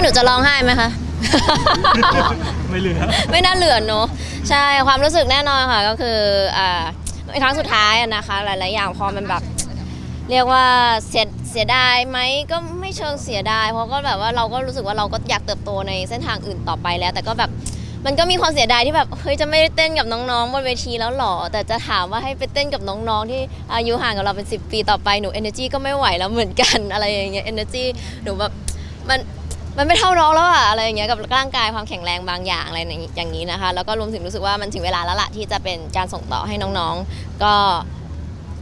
ว่าหนูจะร้องไห้ไหมคะ ไม่เหลือ ไม่น่าเหลือเนอะใช่ความรู้สึกแน่นอนค่ะก็คืออ่าเป็นครั้งสุดท้ายอะนะคะ หลายๆอย่างพอมันแบบ เรียกว่าเสียเสียดายไหมก็ไม่เชิงเสียดาย เพราะก็แบบว่าเราก็รู้สึกว่าเราก็อยากเติบโตในเส้นทางอื่นต่อไปแล้ว แต่ก็แบบมันก็มีความเสียดายที่แบบเฮ้ยจะไม่ได้เต้นกับน้องๆบนเวทีแล้วหรอ แต่จะถามว่าให้ไปเต้นกับน้องๆ ที่อายุห่างกับเราเป็น 10 ปีต่อไปหนู energy ก็ไม่ไหวแล้วเหมือนกันอะไรอย่างเงี้ย energy หนูแบบมัน มันไม่เท่าน้องแล้วอะอะไรอย่างเงี้ยกับร่างกายความแข็งแรงบางอย่างอะไรอย่างนี้นะคะ แล้วก็รวมถึงรู้สึกว่ามันถึงเวลาแล้วล่ะที่จะเป็นการส่งต่อให้น้องๆ ก็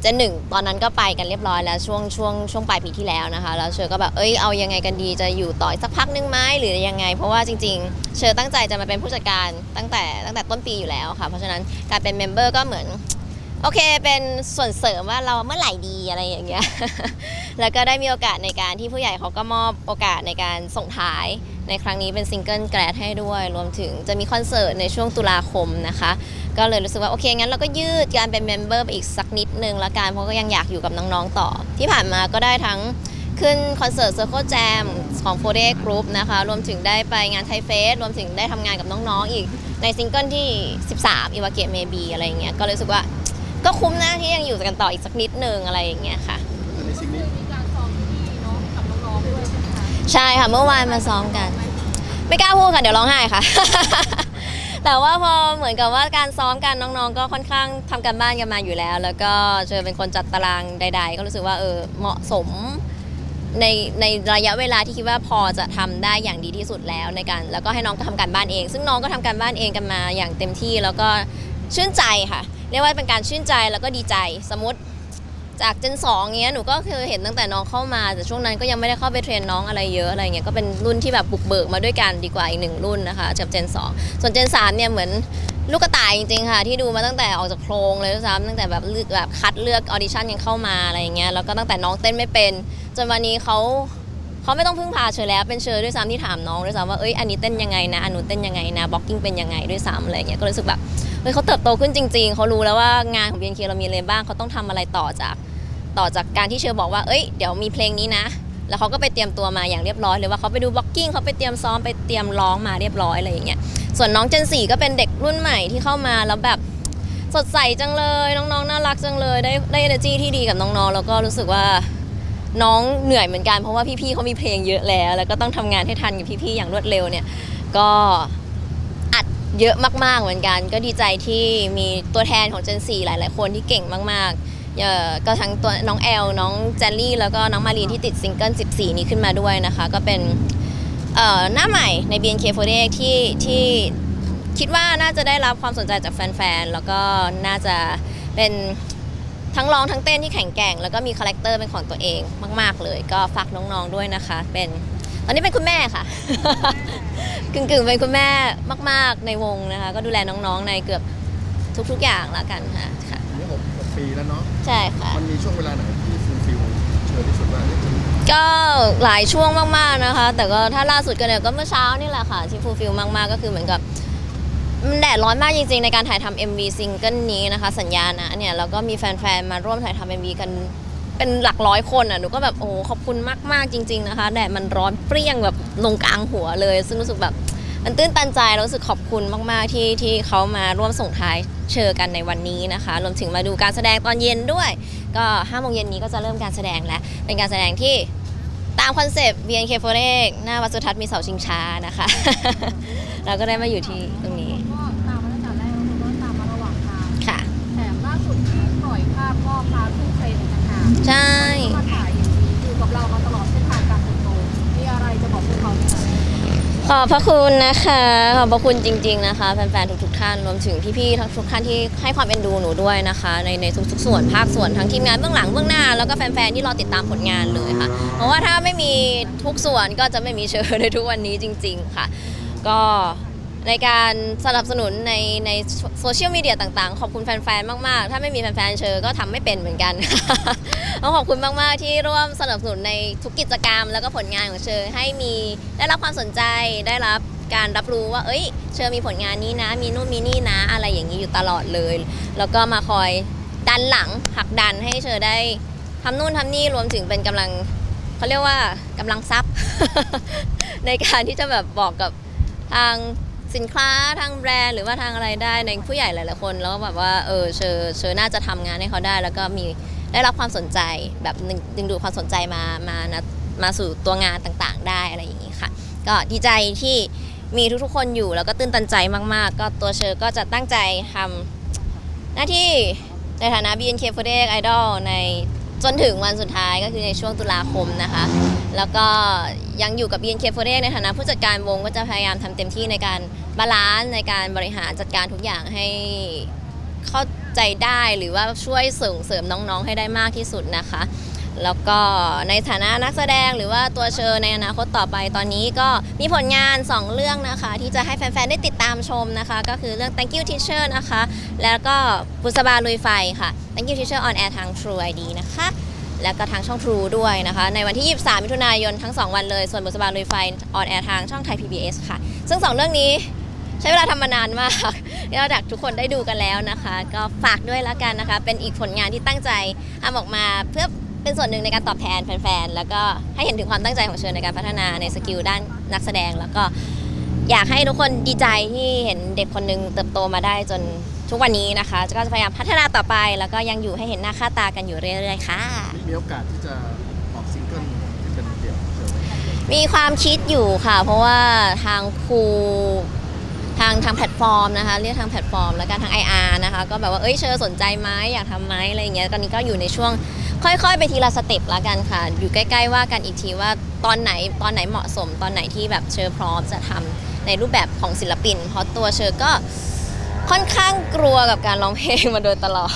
เจนหนึ่งตอนนั้นก็ไปกันเรียบร้อยแล้วช่วงช่วงช่วงปลายปีที่แล้วนะคะ แล้วเชอก็แบบเอ้ยเอายังไงกันดีจะอยู่ต่อสักพักนึงไหมหรือยังไง เพราะว่าจริง ๆ เชอตั้งใจจะมาเป็นผู้จัดการตั้งแต่ตั้งแต่ต้นปีอยู่แล้วค่ะ เพราะฉะนั้นการเป็นเมมเบอร์ก็เหมือน โอเคเป็นส่วนเสริมว่าเราเมื่อไหร่ดีอะไรอย่างเงี้ย แล้วก็ได้มีโอกาสในการที่ผู้ใหญ่เขาก็มอบโอกาสในการส่งท้ายในครั้งนี้เป็นซิงเกิลแกรดให้ด้วย รวมถึงจะมีคอนเสิร์ตในช่วงตุลาคมนะคะ ก็เลยรู้สึกว่าโอเคงั้นเราก็ยืดการเป็นเมมเบอร์ไปอีกสักนิดนึงละกันเพราะก็ยังอยากอยู่กับน้องๆต่อ ที่ผ่านมาก็ได้ทั้งขึ้นคอนเสิร์ต Circle Jam ของ4 Day Group นะคะ รวมถึงได้ไปงานไทเฟส รวมถึงได้ทำงานกับน้องๆอีกในซิงเกิลที่ 13 i w a g e Maybe อะไรอย่างเงี้ยก็เลยรู้สึกว่า ก็คุ้มนะที่ยังอยู่กันต่ออีกสักนิดนึงอะไรอย่างเงี้ยค่ะในสิ่งนี้มีการซ้อมที่เนาะกับน้องๆด้วยใช่ไหมคะใช่ค่ะเมื่อวานมาซ้อมกัน ไม่กล้าพูดค่ะเดี๋ยวร้องไห้ค่ะ แต่ว่าพอเหมือนกับว่าการซ้อมกันน้องๆ ก็ค่อนข้างทำการบ้านกันมาอยู่แล้ว แล้วก็เจอเป็นคนจัดตารางใด ๆ ก็รู้สึกว่าเออเหมาะสมในในระยะเวลาที่คิดว่าพอจะทำได้อย่างดีที่สุดแล้วในการแล้วก็ให้น้องก็ทำการบ้านเอง ซึ่งน้องก็ทำการบ้านเองกันมาอย่างเต็มที่แล้วก็ชื่นใจค่ะ เรียกว่าเป็นการชื่นใจแล้วก็ดีใจ สมมติจากเจนสองเงี้ยหนูก็คือเห็นตั้งแต่น้องเข้ามาแต่ช่วงนั้นก็ยังไม่ได้เข้าไปเทรนน้องอะไรเยอะอะไรเงี้ยก็เป็นรุ่นที่แบบบุกเบิกมาด้วยกันดีกว่าอีกหนึ่งรุ่นนะคะจากเจนสองส่วนเจนสามเนี่ยเหมือนลูกกระต่ายจริงๆค่ะที่ดูมาตั้งแต่ออกจากโครงเลยด้วยซ้ำตั้งแต่แบบเลือกแบบคัดเลือกออดิชั่นยังเข้ามาอะไรอย่างเงี้ยแล้วก็ตั้งแต่น้องเต้นไม่เป็น จนวันนี้เขา เขาไม่ต้องพึ่งพาเชอแล้วเป็นเชอด้วยซ้ำที่ถามน้องด้วยซ้ำว่าเอ้ยอันนี้เต้นยังไงนะอันนู้นเต้นยังไงนะบล็อกกิ้งเป็นยังไงด้วยซ้ำอะไรเงี้ยก็รู้สึกแบบเฮ้ยเขาเติบโตขึ้นจริง ๆเขารู้แล้วว่างานของ BNK เรามีอะไรบ้างเขาต้องทำอะไรต่อจากต่อจากการที่เชอบอกว่าเอ้ยเดี๋ยวมีเพลงนี้นะ แล้วเขาก็ไปเตรียมตัวมาอย่างเรียบร้อยเลยว่าเขาไปดูบล็อกกิ้งเขาไปเตรียมซ้อมไปเตรียมร้องมาเรียบร้อยอะไรอย่างเงี้ยส่วนน้องเจนสี่ก็เป็นเด็กรุ่นใหม่ที่เข้ามาแล้วแบบสดใสจังเลย น้องๆน่ารักจังเลย ได้ได้ energy ที่ดีกับน้องๆแล้วก็รู้สึกว่า น้องเหนื่อยเหมือนกันเพราะว่าพี่ๆเขามีเพลงเยอะแล้ว แล้วก็ต้องทำงานให้ทันกับพี่ๆอย่างรวดเร็วเนี่ย ก็อัดเยอะมากๆเหมือนกัน ก็ดีใจที่มีตัวแทนของ Gen 4หลาย ๆ คนที่เก่งมากๆเออก็ทั้งตัวน้องแอลน้องแจนลี่ แล้วก็น้องมารีนที่ติดซิงเกิล 14 นี้ขึ้นมาด้วยนะคะ ก็เป็นเอ่อหน้าใหม่ใน BNK48 ที่ที่คิดว่าน่าจะได้รับความสนใจจากแฟนๆ แล้วก็น่าจะเป็น ทั้งร้องทั้งเต้นที่แข็งแกร่งแล้วก็มีคาแรคเตอร์เป็นของตัวเองมาก ๆ เลย ก็ฝากน้องๆด้วยนะคะ เป็นตอนนี้เป็นคุณแม่ค่ะ กึ่งกึ่งๆเป็นคุณแม่มาก ๆ ในวงนะคะ ก็ดูแลน้องๆในเกือบทุก ๆ อย่างละกันค่ะค่ะอันนี้หกหกปีแล้วเนาะใช่ค่ะ มันมีช่วงเวลาไหนที่ฟูลฟิลเชิญที่สุดว่าเอ๊ะฉันก็หลายช่วงมากๆนะคะ แต่ก็ถ้าล่าสุดก็เนี่ยก็เมื่อเช้านี่แหละค่ะที่ฟูลฟิลมากๆก็คือเหมือนกับ มันแดดร้อนมากจริงๆ ในการถ่ายทำ MV ซิงเกิลนี้นะคะ สัญญานะเนี่ยแล้วก็มีแฟนๆ มาร่วมถ่ายทำ MV กันเป็นหลักร้อยคนอะหนูก็แบบโอ้ขอบคุณมากๆจริง ๆนะคะแดดมันร้อนเปรี้ยงแบบลงกลางหัวเลย ซึ่งรู้สึกแบบมันตื้นตันใจรู้สึกขอบคุณมากๆที่ที่เขามาร่วมส่งท้ายเชิญกันในวันนี้นะคะรวมถึงมาดูการแสดงตอนเย็นด้วย ก็5โมงเย็นนี้ก็จะเริ่มการแสดงแล้วเป็นการแสดงที่ตามคอนเซปต์ BNK48 หน้าวัดสุทัศน์มีเสาชิงช้านะคะ เราก็ได้มาอยู่ที่ตรง ใช่ มาถ่ายอย่างนี้อยู่กับเรามาตลอดเส้นทางการเติบโตมีอะไรจะบอกพวกเขาไหมคะขอบพระคุณนะคะ ขอบพระคุณจริง ๆนะคะ แฟนๆทุกๆท่านรวมถึงพี่ๆทุกท่านที่ให้ความเอ็นดูหนูด้วยนะคะ ในในทุกๆส่วนภาคส่วนทั้งทีมงานเบื้องหลังเบื้องหน้า แล้วก็แฟนๆที่รอติดตามผลงานเลยค่ะ เพราะว่าถ้าไม่มีทุกส่วนก็จะไม่มีเชอในทุกวันนี้จริง ๆ ค่ะ ก็ ในการสนับสนุนในในโซเชียลมีเดียต่างๆ ขอบคุณแฟนๆ มากๆ ถ้าไม่มีแฟนๆ เชอก็ทำไม่เป็นเหมือนกัน ต้องขอบคุณมากๆ ที่ร่วมสนับสนุนในทุกกิจกรรม แล้วก็ผลงานของเชอให้มีได้รับความสนใจได้รับการรับรู้ว่า เอ้ย เชอมีผลงานนี้นะ มีนู่นมีนี่นะ อะไรอย่างนี้อยู่ตลอดเลย แล้วก็มาคอยดันหลังผลักดันให้เชอได้ทำนู่นทำนี่รวมถึงเป็นกำลังเขาเรียกว่ากำลังทรัพย์ ในการที่จะแบบบอกกับทาง สินค้าทางแบรนด์หรือว่าทางอะไรได้ในผู้ใหญ่หลายๆคน แล้วก็แบบว่าเออเชอเชอน่าจะทำงานให้เขาได้ แล้วก็มีได้รับความสนใจแบบดึงดึงดูดความสนใจมามานะมาสู่ตัวงานต่างๆ ได้อะไรอย่างนี้ค่ะ ก็ดีใจที่มีทุกๆคนอยู่แล้วก็ตื้นตันใจมากๆ ก็ตัวเชอก็จะตั้งใจทำหน้าที่ในฐานะ BNK48 Idol ใน จนถึงวันสุดท้ายก็คือในช่วงตุลาคมนะคะ แล้วก็ยังอยู่กับ BNK48 ในฐานะผู้จัดการวงก็จะพยายามทำเต็มที่ในการบาลานซ์ในการบริหารจัดการทุกอย่างให้เข้าใจได้หรือว่าช่วยส่งเสริมน้องๆให้ได้มากที่สุดนะคะ แล้วก็ในฐานะนักแสดงหรือว่าตัวเชอในอนาคตต่อไปตอนนี้ก็มีผลงาน 2 เรื่องนะคะ ที่จะให้แฟนๆ ได้ติดตามชมนะคะ ก็คือเรื่อง Thank you Teacher นะคะ แล้วก็บุษบาลุยไฟค่ะ Thank you Teacher on air ทาง True ID นะคะ แล้วก็ทางช่อง True ด้วยนะคะ ในวันที่ 23 มิถุนายนทั้ง 2 วันเลย ส่วนบุษบาลุยไฟ on air ทางช่องไทย PBS ค่ะ ซึ่ง 2 เรื่องนี้ใช้เวลาทำมานานมากก็จากทุกคนได้ดูกันแล้วนะคะ ก็ฝากด้วยแล้วกันนะคะ เป็นอีกผลงานที่ตั้งใจทำออกมาเพื่อเป็นส่วนหนึ่งในการตอบแทนแฟนๆ แล้วก็ให้เห็นถึงความตั้งใจของเชิญในการพัฒนาในสกิลด้านนักแสดง แล้วก็อยากให้ทุกคนดีใจที่เห็นเด็กคนหนึงเติบโตมาได้จน ทุกวันนี้นะคะก็จะพยายามพัฒนาต่อไป แล้วก็ยังอยู่ให้เห็นหน้าค่าตากันอยู่เรื่อยๆค่ะ มีโอกาสที่จะออกซิงเกิลที่เป็นเดี่ยวเชิญไหมมีความคิดอยู่ค่ะ เพราะว่าทางครูทางทางแพลตฟอร์มนะคะเรียกทางแพลตฟอร์ม แล้วก็ทาง IR นะคะก็แบบว่าเอ้ยเชอสนใจไหมอยากทำไหมอะไรอย่างเงี้ยตอนนี้ก็อยู่ในช่วง ค่อยๆ ไปทีละสเต็ปละกันค่ะ อยู่ใกล้ ๆ ว่ากันอีกทีว่าตอนไหนตอนไหนเหมาะสมตอนไหนที่แบบเชอพร้อมจะทำในรูปแบบของศิลปิน เพราะตัวเชอก็ ค่อนข้างกลัวกับการร้องเพลงมาโดยตลอด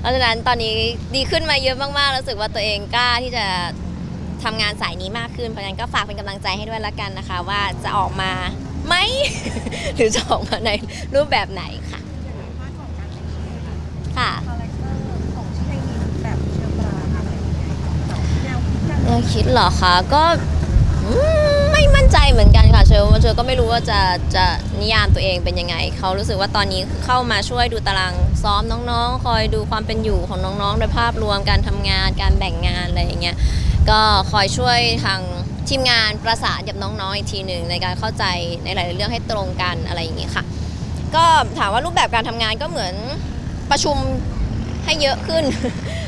เพราะฉะนั้นตอนนี้ดีขึ้นมาเยอะมากๆ รู้สึกว่าตัวเองกล้าที่จะทำงานสายนี้มากขึ้น เพราะฉะนั้นก็ฝากเป็นกำลังใจให้ด้วยละกันนะคะ ว่าจะออกมาไหม หรือจะออกมาในรูปแบบไหนค่ะ ค่ะคาแรคเตอร์ของที่ในนี้แบบเชอปรางอะไรอย่างเงี้ยแบบแนวคิดการเราคิดเหรอคะก็อืมไม่มั่นใจเหมือนกันค่ะเชอว่าเชอก็ไม่รู้ว่าจะจะ นิยามตัวเองเป็นยังไง เขารู้สึกว่าตอนนี้เข้ามาช่วยดูตารางซ้อมน้องๆ คอยดูความเป็นอยู่ของน้องๆ โดยภาพรวมการทำงาน การแบ่งงานอะไรอย่างเงี้ย ก็คอยช่วยทางทีมงานประสานกับน้องๆ อีกทีหนึ่งในการเข้าใจในหลายๆเรื่องให้ตรงกันอะไรอย่างเงี้ยค่ะ ก็ถามว่ารูปแบบการทำงานก็เหมือนประชุมให้เยอะขึ้น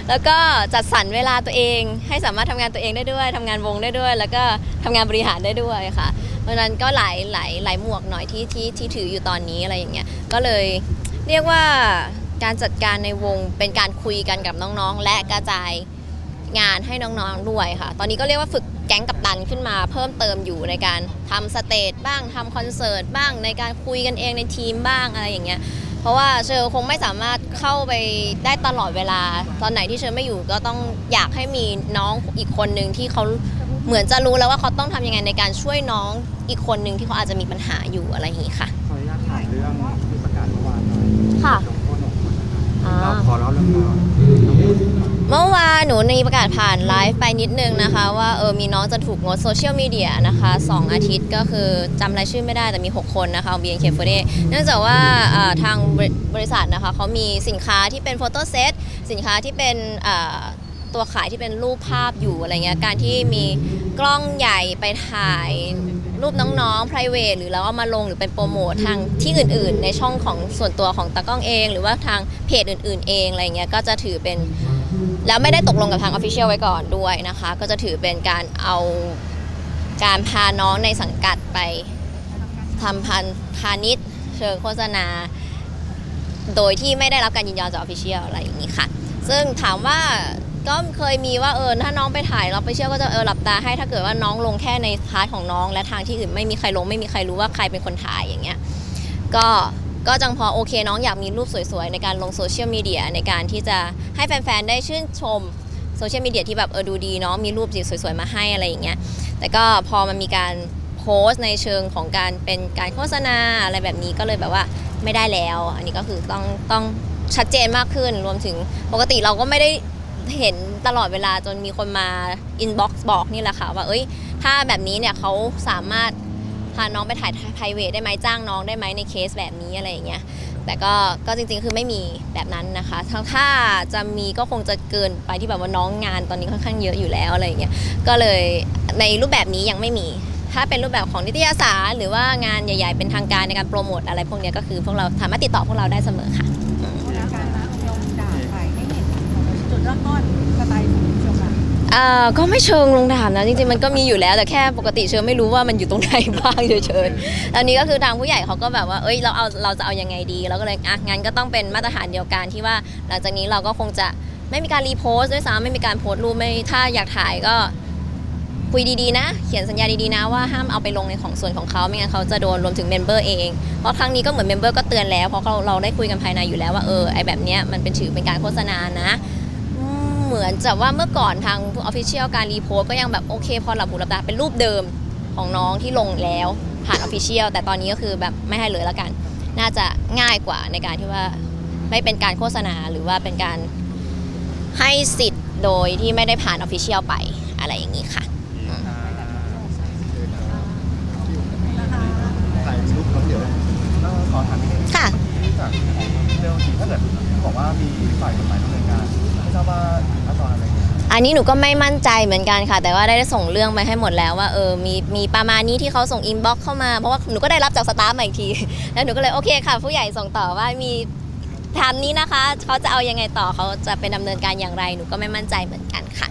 แล้วก็จัดสรรเวลาตัวเอง ให้สามารถทำงานตัวเองได้ด้วยทำงานวงได้ด้วย แล้วก็ทำงานบริหารได้ด้วยค่ะ ราะฉะนั้นก็หลายหลายหลายหมวกหน่อยที่ที่ที่ถืออยู่ตอนนี้อะไรอย่างเงี้ยก็เลยเรียกว่าการจัดการในวงเป็นการคุยกันกับน้องๆ และกระจายงานให้น้องๆด้วยค่ะ ตอนนี้ก็เรียกว่าฝึกแก๊งกับตันขึ้นมาเพิ่มเติมอยู่ในการทำสเตจบ้างทำคอนเสิร์ตบ้างในการคุยกันเองในทีมบ้างอะไรอย่างเงี้ย ราะว่าเชอคงไม่สามารถเข้าไปได้ตลอดเวลา ตอนไหนที่เชอไม่อยู่ก็ต้องอยากให้มีน้องอีกคนหนึ่งที่เขาเหมือนจะรู้แล้วว่าเขาต้องทำยังไงในการช่วยน้องอีกคนหนึ่งที่เขาอาจจะมีปัญหาอยู่อะไรอย่างนี้ค่ะ ขออนุญาตถามเรื่องที่ประกาศเมื่อวานหน่อยค่ะหลวงพ่อหนกคนนะครับเราขอเล่าเรื่องราวน้องเมย์ก่อน เมื่อวานหนูในประกาศผ่านไลฟ์ไปนิดนึงนะคะ ว่าเออมีน้องจะถูกงดโซเชียลมีเดียนะคะ 2 อาทิตย์ก็คือจำรายชื่อไม่ได้แต่มี 6 คนนะคะของ BNK48 เนื่องจากว่าทางบริบริษัทนะคะเขามีสินค้าที่เป็นโฟโต้เซตสินค้าที่เป็นตัวขายที่เป็นรูปภาพอยู่อะไรเงี้ยการที่มีกล้องใหญ่ไปถ่ายรูปน้องๆ private หรือเราเอามาลงหรือเป็นโปรโมททางที่อื่น ๆ ในช่องของส่วนตัวของตากล้องเอง หรือว่าทางเพจอื่น ๆ เองอะไรเงี้ยก็จะถือเป็น แล้วไม่ได้ตกลงกับทางออฟฟิเชียลไว้ก่อนด้วยนะคะ ก็จะถือเป็นการเอาการพาน้องในสังกัดไปทำพันพาณิชย์เชิงโฆษณา โดยที่ไม่ได้รับการยินยอมจากออฟฟิเชียลอะไรอย่างนี้ค่ะ ซึ่งถามว่าก็เคยมีว่าเออถ้าน้องไปถ่ายเราไปเชียลก็จะเออหลับตาให้ถ้าเกิดว่าน้องลงแค่ในพาร์ทของน้อง และทางที่อื่นไม่มีใครลงไม่มีใครรู้ว่าใครเป็นคนถ่ายอย่างเงี้ยก็ ก็จังพอโอเคน้องอยากมีรูปสวยๆ ในการลงโซเชียลมีเดียในการที่จะให้แฟนๆ ได้ชื่นชมโซเชียลมีเดียที่แบบเออดูดีเนาะมีรูปสวยๆ มาให้อะไรอย่างเงี้ยแต่ก็พอมันมีการโพสต์ในเชิงของการเป็นการโฆษณาอะไรแบบนี้ก็เลยแบบว่าไม่ได้แล้ว อันนี้ก็คือต้องต้องชัดเจนมากขึ้นรวมถึงปกติเราก็ไม่ได้เห็นตลอดเวลาจนมีคนมาอินบ็อกซ์บอกนี่แหละค่ะว่าเอ้ยถ้าแบบนี้เนี่ยเขาสามารถาน้องไปถ่าย p r i v a t ได้ไหมจ้างน้องได้ไหมในเคสแบบนี้อะไรอย่างเงี้ยแต่ก็ก็จริงๆคือไม่มีแบบนั้นนะคะถ้าถาจะมีก็คงจะเกินไปที่แบบว่าน้องงานตอนนี้ค่อนข้างเยอะอยู่แล้วอะไรอย่างเงี้ยก็เลยในรูปแบบนี้ยังไม่มี ถ้าเป็นรูปแบบของนิตยสารหรือว่างานใหญ่ ๆ เป็นทางการในการโปรโมทอะไรพวกเนี้ยก็คือพวกเราสามารถติดต่อพวกเราได้เสมอค่ะการนะยงด่าใครให้เห็นจุดเริ่มต้นสไตล์ของชมนะ เอ่อก็ไม่เชิงลงดาบนะจริงๆมันก็มีอยู่แล้วแต่แค่ปกติเชิญไม่รู้ว่ามันอยู่ตรงไหนบ้างเฉยๆตอนนี้ก็คือทางผู้ใหญ่เขาก็แบบว่าเอ้ยเราเอาเราจะเอายังไงดีเราก็เลยอะงั้นก็ต้องเป็นมาตรฐานเดียวกันที่ว่า หลังจากนี้เราก็คงจะไม่มีการรีโพสต์ด้วยซ้ำไม่มีการโพสต์รูปไม่ถ้าอยากถ่ายก็คุยดีๆนะ เขียนสัญญาดีๆนะว่าห้ามเอาไปลงในของส่วนของเขาไม่งั้นเขาจะโดนรวมถึงเมมเบอร์เองเพราะครั้งนี้ก็เหมือนเมมเบอร์ก็เตือนแล้วเพราะเราเราได้คุยกันภายในอยู่แล้วว่าเออไอแบบเนี้ยมันเป็นถือเป็นการโฆษณานะอืม เหมือนจะว่าเมื่อก่อนทางออฟฟิเชียลการรีโพสต์ก็ยังแบบโอเค พอหลับหูหลับตาเป็นรูปเดิมของน้องที่ลงแล้วผ่านออฟฟิเชียลแต่ตอนนี้ก็คือแบบไม่ให้เลยละกัน น่าจะง่ายกว่าในการที่ว่าไม่เป็นการโฆษณาหรือว่าเป็นการให้สิทธิ์โดยที่ไม่ได้ผ่านออฟฟิเชียลไปอะไรอย่างนี้ค่ะถ่ายรูปเขาเดี๋ยวแล้วขอถามนิดนึงค่ะที่จากของเรื่องทีถ้าเกิดเขาบอกว่ามีฝ่ายกฎหมายดำเนินการไม่ ทราบว่าขั้นตอนอะไรเนี่ยอันนี้หนูก็ไม่มั่นใจเหมือนกันค่ะ แต่ว่าได้ส่งเรื่องไปให้หมดแล้วว่าเออมีมีประมาณนี้ที่เขาส่งอินบ็อกเข้ามาเพราะว่าหนูก็ได้รับจากสตาฟมาอีกที แล้วหนูก็เลยโอเคค่ะ ผู้ใหญ่ส่งต่อว่ามีทานนี้นะคะเขาจะเอายังไงต่อเขาจะเป็นดำเนินการอย่างไร หนูก็ไม่มั่นใจเหมือนกันค่ะ